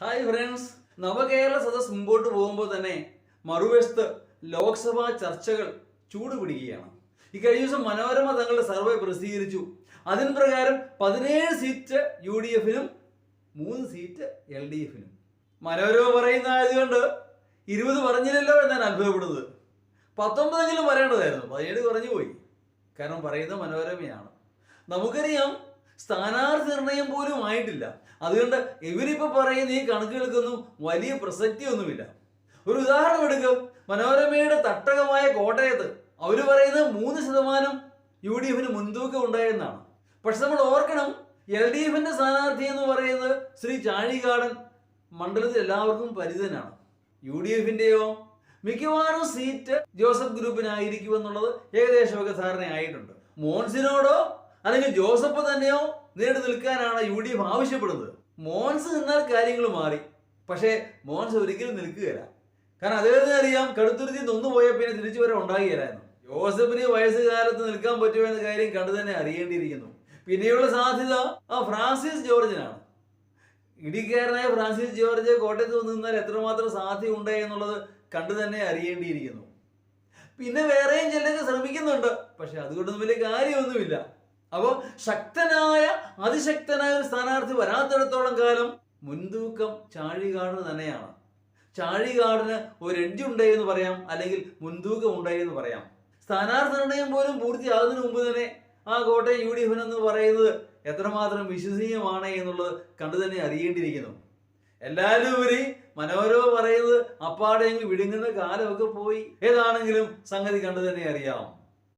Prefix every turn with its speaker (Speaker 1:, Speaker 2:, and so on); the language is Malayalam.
Speaker 1: ഹായ് ഫ്രണ്ട്സ് നവകേരള സദസ് മുമ്പോട്ട് പോകുമ്പോൾ തന്നെ മറുവശത്ത് ലോക്സഭാ ചർച്ചകൾ ചൂടുപിടിക്കുകയാണ്. ഈ കഴിഞ്ഞ ദിവസം മനോരമ തങ്ങളുടെ സർവേ പ്രസിദ്ധീകരിച്ചു. അതിന് പ്രകാരം പതിനേഴ് സീറ്റ് യു ഡി എഫിനും മൂന്ന് സീറ്റ് എൽ ഡി എഫിനും മനോരമ പറയുന്ന ആയതുകൊണ്ട് ഇരുപത് പറഞ്ഞില്ലല്ലോ എന്നാണ് അത്ഭുതപ്പെടുന്നത്. പത്തൊമ്പതെങ്കിലും പറയേണ്ടതായിരുന്നു പതിനേഴ് കുറഞ്ഞു പോയി. കാരണം പറയുന്ന മനോരമയാണ്. നമുക്കറിയാം സ്ഥാനാർത്ഥി നിർണയം പോലും ആയിട്ടില്ല. അതുകൊണ്ട് ഇവരിപ്പോൾ പറയുന്ന ഈ കണക്കുകൾക്കൊന്നും വലിയ പ്രസക്തിയൊന്നുമില്ല. ഒരു ഉദാഹരണം എടുക്കും. മനോരമയുടെ തട്ടകമായ കോട്ടയത്ത് അവർ പറയുന്നത് മൂന്ന് ശതമാനം യു ഡി എഫിന് മുൻതൂക്കം ഉണ്ടായെന്നാണ്. പക്ഷെ നമ്മൾ ഓർക്കണം എൽ ഡി എഫിന്റെ സ്ഥാനാർത്ഥി എന്ന് പറയുന്നത് ശ്രീ ചാഴികാടൻ മണ്ഡലത്തിൽ എല്ലാവർക്കും പരിചിതനാണ്. യു ഡി എഫിന്റെയോ മിക്കവാറും സീറ്റ് ജോസഫ് ഗ്രൂപ്പിനായിരിക്കുമെന്നുള്ളത് ഏകദേശമൊക്കെ ധാരണയായിട്ടുണ്ട്. മോൻസിനോടോ അല്ലെങ്കിൽ ജോസഫ് തന്നെയോ നേടി നിൽക്കാനാണ് യു ഡി എഫ് ആവശ്യപ്പെടുന്നത്. മോൻസ് നിന്നാൽ കാര്യങ്ങൾ മാറി. പക്ഷേ മോൻസ് ഒരിക്കലും നിൽക്കുകയില്ല. കാരണം അദ്ദേഹത്തിന് അറിയാം കടുത്തുരുത്തി നൊന്നു പോയ പിന്നെ തിരിച്ചു വരെ ഉണ്ടാകുകയില്ലായിരുന്നു. ജോസഫിന് വയസ്സുകാലത്ത് നിൽക്കാൻ പറ്റുമോ എന്ന കാര്യം കണ്ടു തന്നെ അറിയേണ്ടിയിരിക്കുന്നു. പിന്നെയുള്ള സാധ്യത ആ ഫ്രാൻസിസ് ജോർജിനാണ്. ഇടിക്കാരനായ ഫ്രാൻസിസ് ജോർജ് കോട്ടയത്ത് വന്നു നിന്നാൽ എത്രമാത്രം സാധ്യത ഉണ്ട് എന്നുള്ളത് കണ്ടു തന്നെ അറിയേണ്ടിയിരിക്കുന്നു. പിന്നെ വേറെയും ചിലരൊക്കെ ശ്രമിക്കുന്നുണ്ട്. പക്ഷെ അതുകൊണ്ടൊന്നും വലിയ കാര്യമൊന്നുമില്ല. അപ്പോൾ ശക്തനായ അതിശക്തനായ ഒരു സ്ഥാനാർത്ഥി വരാത്തിടത്തോളം കാലം മുൻതൂക്കം ചാഴികാടിന് തന്നെയാണ്. ചാഴികാടിന് ഒരു എഡ്ജ് ഉണ്ടായി എന്ന് പറയാം അല്ലെങ്കിൽ മുൻതൂക്കം ഉണ്ടായി എന്ന് പറയാം. സ്ഥാനാർത്ഥി നിർണയം പോലും പൂർത്തിയാകുന്നതിന് മുമ്പ് തന്നെ ആ കോട്ടയം യു ഡി എഫിന് എന്ന് പറയുന്നത് എത്രമാത്രം വിശ്വസനീയമാണ് എന്നുള്ളത് കണ്ടു തന്നെ അറിയേണ്ടിയിരിക്കുന്നു. എല്ലാവരും ഉപരി മനോരമ പറയുന്നത് അപ്പാടെ അങ്ങ് വിടുങ്ങുന്ന കാലമൊക്കെ പോയി. ഏതാണെങ്കിലും സംഗതി കണ്ടു തന്നെ അറിയാം.